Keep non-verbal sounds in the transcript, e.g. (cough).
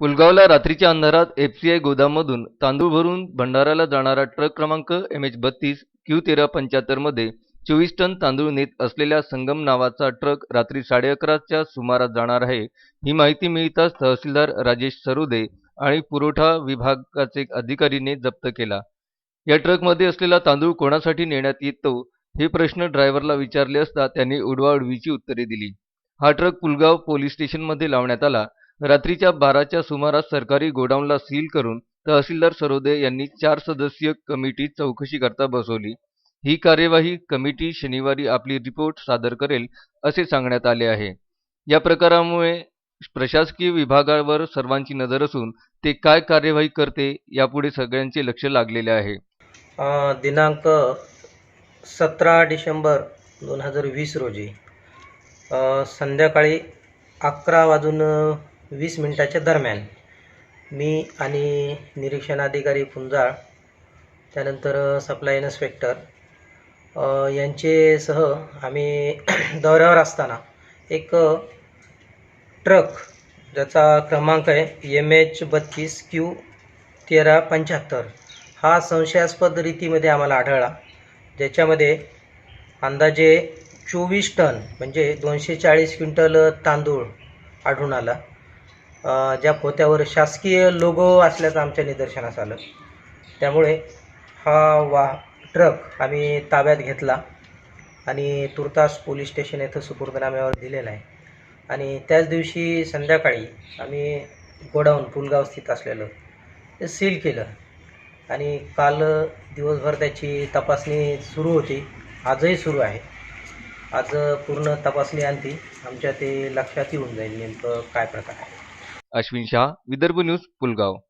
पुलगावला रात्रीच्या अंधारात एफसीआय गोदाममधून तांदूळ भरून भंडाराला जाणारा ट्रक क्रमांक एम एच बत्तीस क्यू तेरा पंच्याहत्तरमध्ये चोवीस टन तांदूळ नेत असलेल्या संगम नावाचा ट्रक रात्री साडे अकराच्या सुमारास जाणार आहे ही माहिती मिळताच तहसीलदार राजेश सरोदे आणि पुरवठा विभागाचे अधिकारीने जप्त केला. या ट्रकमध्ये असलेला तांदूळ कोणासाठी नेण्यात येतो हे प्रश्न ड्रायव्हरला विचारले असता त्यांनी उडवाउडवीची उत्तरे दिली. हा ट्रक पुलगाव पोलीस स्टेशनमध्ये लावण्यात आला. रात्रीच्या बाराच्या सुमारास सरकारी गोडाऊनला सील करून तहसीलदार सरोदे यांनी चार सदस्यीय कमिटी चौकशीकरता बसवली. ही कार्यवाही कमिटी शनिवारी आपली रिपोर्ट सादर करेल असे सांगण्यात आले आहे. या प्रकारामुळे प्रशासकीय विभागावर सर्वांची नजर असून ते काय कार्यवाही करते यापुढे सगळ्यांचे लक्ष लागलेले आहे. दिनांक सतरा डिसेंबर दोन हजार वीस रोजी संध्याकाळी अकरा वाजून वीस मिनटाच्या दरम्यान मी आणि निरीक्षण अधिकारी पुंजाळ त्यानंतर सप्लाय इन्स्पेक्टर यांचेसह आम्ही (clears throat) दौऱ्यावर असताना एक ट्रक ज्याचा क्रमांक आहे एम एच बत्तीस क्यू तेरा पंच्याहत्तर हा संशयास्पद रीतीमध्ये आम्हाला आढळला. ज्याच्यामध्ये अंदाजे चोवीस टन म्हणजे दोनशे चाळीस क्विंटल तांदूळ आढळून आला. ज्या पोत्यावर शासकीय लोगो असल्याचं आमच्या निदर्शनास आलं. त्यामुळे हा वा ट्रक आम्ही ताब्यात घेतला आणि तुर्तास पोलीस स्टेशन येथं सुपूर्दनाम्यावर दिलेला आहे. आणि त्याच दिवशी संध्याकाळी आम्ही गोडाऊन पुलगाव स्थित असलेलं ते सील केलं. आणि काल दिवसभर त्याची तपासणी सुरू होती. आजही सुरू आहे. आज पूर्ण तपासणी आणती आमच्या ते लक्षात येऊन जाईल नेमकं काय प्रकार आहे. अश्विन शाह विदर्भ न्यूज पुलगाव.